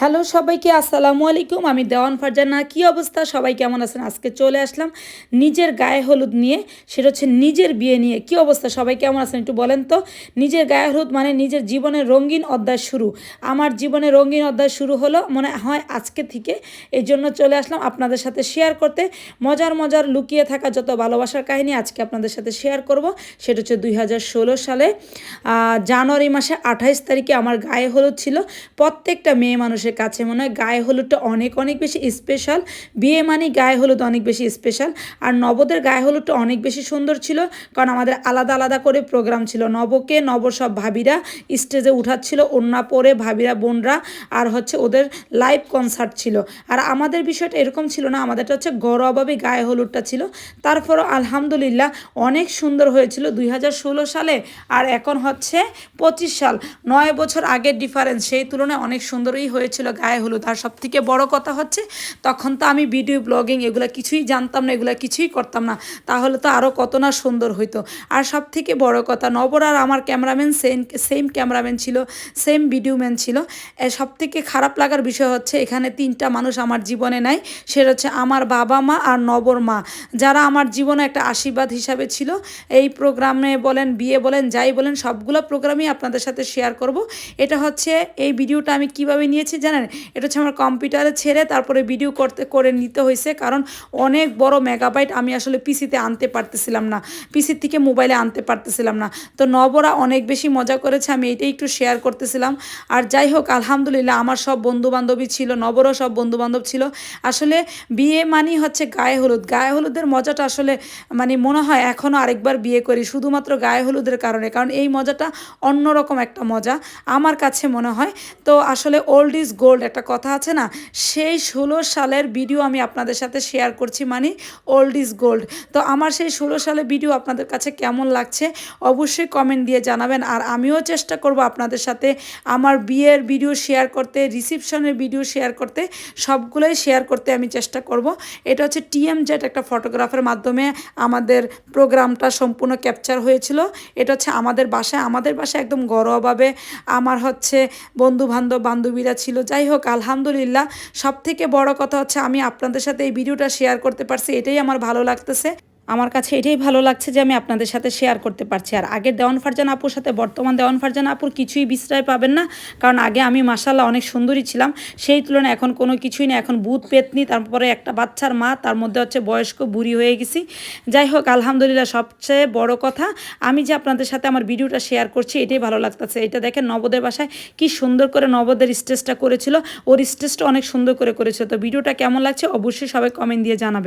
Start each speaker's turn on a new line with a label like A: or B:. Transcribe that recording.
A: Hello সবাইকে, আসসালামু আলাইকুম। আমি দেওয়ান ফারজানা। কী অবস্থা? সবাই কেমন আছেন? আজকে চলে আসলাম নিজের গায়ে হলুদ নিয়ে। সেটা হচ্ছে নিজের বিয়ে নিয়ে। কী অবস্থা? সবাই কেমন আছেন? একটু বলেন তো। নিজের গায়ে হলুদ মানে নিজের জীবনের রঙিন অধ্যায় শুরু। আমার জীবনে রঙিন অধ্যায় শুরু হলো, মনে হয় আজকে থেকে। এই জন্য চলে আসলাম আপনাদের সাথে শেয়ার করতে। মজার মজার লুকিয়ে থাকা যত ভালোবাসার কাহিনী আজকে আপনাদের সাথে শেয়ার করব, সেটা হচ্ছে দুই হাজার ষোলো সালে জানুয়ারি মাসে আঠাইশ তারিখে আমার গায়ে হলুদ ছিল। প্রত্যেকটা মেয়ে মানুষের কাছে মনে হয় গায়ে হলুদটা অনেক অনেক বেশি স্পেশাল বিয়ে মানে গায়ে হলুদ অনেক বেশি স্পেশাল আর নবদের গায়ে হলুদটা অনেক বেশি সুন্দর ছিল, কারণ আমাদের আলাদা আলাদা করে প্রোগ্রাম ছিল। নবকে নব সব ভাবিরা স্টেজে উঠাচ্ছিল ওন্না পরে ভাবিরা বোনরা, আর হচ্ছে ওদের লাইভ কনসার্ট ছিল। আর আমাদের বিষয়টা এরকম ছিল না, আমাদেরটা হচ্ছে গৌরবাবে গায়ে হলুদটা ছিল। তারপরও আলহামদুলিল্লাহ অনেক সুন্দর হয়েছিল দুই হাজার ষোলো সালে, আর এখন হচ্ছে পঁচিশ সাল। নয় বছর আগের ডিফারেন্স সেই তুলনায় অনেক সুন্দরই হয়েছিল গায়ে হলুদ। আর সব থেকে বড় কথা হচ্ছে, তখন তো আমি ভিডিও ব্লগিং এগুলো কিছুই জানতাম না, এগুলো কিছুই করতাম না। তাহলে তো আরও কত না সুন্দর হইতো। আর সব থেকে বড় কথা, নবর আর আমার ক্যামেরাম্যান সেম সেম ক্যামেরাম্যান ছিল, সেম ভিডিওম্যান ছিল। সব থেকে খারাপ লাগার বিষয় হচ্ছে, এখানে তিনটা মানুষ আমার জীবনে নাই, সেটা হচ্ছে আমার বাবা মা আর নবর মা। যারা আমার জীবনে একটা আশীর্বাদ হিসাবে ছিল, এই প্রোগ্রামে বলেন, বিয়ে বলেন, যাই বলেন, সবগুলো প্রোগ্রামই আপনাদের সাথে শেয়ার করব। এটা হচ্ছে, এই ভিডিওটা আমি কীভাবে নিয়েছি জানেন? এটা হচ্ছে আমার কম্পিউটারে ছেড়ে তারপরে ভিডিও করতে, করে নিতে হয়েছে কারণ অনেক বড় মেগাবাইট আমি আসলে পিসিতে আনতে পারতেছিলাম না। পিসির থেকে মোবাইলে আনতে পারতেছিলাম না। তো নবরা অনেক বেশি মজা করেছে, আমি এটাই একটু শেয়ার করতেছিলাম। আর যাই হোক, আলহামদুলিল্লাহ আমার সব বন্ধু বান্ধবী ছিল, নবরও সব বন্ধু বান্ধব ছিল। আসলে বিয়ে মানেই হচ্ছে গায়ে হলুদ। গায়ে হলুদের মজাটা আসলে মানে মনে হয় এখনও আরেকবার বিয়ে করি, শুধুমাত্র গায়ে হলুদের কারণে। কারণ এই মজাটা অন্যরকম একটা মজা, আমার কাছে মনে হয়। তো আসলে ওল্ড ইজ গোল্ড একটা কথা আছে না? সেই ষোলো সালের ভিডিও আমি আপনাদের সাথে শেয়ার করছি মানে ওল্ড ইজ গোল্ড তো আমার সেই ষোলো সালের ভিডিও আপনাদের কাছে কেমন লাগছে, অবশ্যই কমেন্ট দিয়ে জানাবেন। আর আমিও চেষ্টা করব আপনাদের সাথে আমার বিয়ের ভিডিও শেয়ার করতে রিসিপশনের ভিডিও শেয়ার করতে, সবগুলোই শেয়ার করতে আমি চেষ্টা করব। এটা হচ্ছে টিএম জেট একটা ফটোগ্রাফের মাধ্যমে আমাদের প্রোগ্রামটা সম্পূর্ণ ক্যাপচার হয়েছিল। এটা হচ্ছে আমাদের বাসায়। আমাদের বাসায় একদম ঘরোয়াভাবে আমার হচ্ছে বন্ধু বান্ধব বান্ধবীরা ছিল যাই হোক, আলহামদুলিল্লাহ। সব থেকে বড় কথা হচ্ছে আমি আপনাদের সাথে এই ভিডিওটা শেয়ার করতে পারছি, এটাই আমার ভালো লাগতেছে। আমার কাছে এটাই ভালো লাগছে যে আমি আপনাদের সাথে শেয়ার করতে পারছি। আর আগের দেওয়ান ফারজান আপুর সাথে বর্তমান দেওয়ান ফারজান আপুর কিছুই বিশ্রয় পাবেন না। কারণ আগে আমি মাসাল্লাহ অনেক সুন্দরী ছিলাম। সেই তুলনায় এখন কোনো কিছুই না এখন বুধ পেতনি, তারপরে একটা বাচ্চার মা, তার মধ্যে হচ্ছে বয়স্ক বুড়ি হয়ে গেছি। যাই হোক, আলহামদুলিল্লাহ সবচেয়ে বড় কথা, আমি যে আপনাদের সাথে আমার ভিডিওটা শেয়ার করছি, এটাই ভালো লাগতেছে। এটা দেখেন নবদের বাসায় কি সুন্দর করে নবদের স্টেজটা করেছিল। ওর স্টেজটা অনেক সুন্দর করে করেছিল তো ভিডিওটা কেমন লাগছে অবশ্যই সবাই কমেন্ট দিয়ে জানাবে।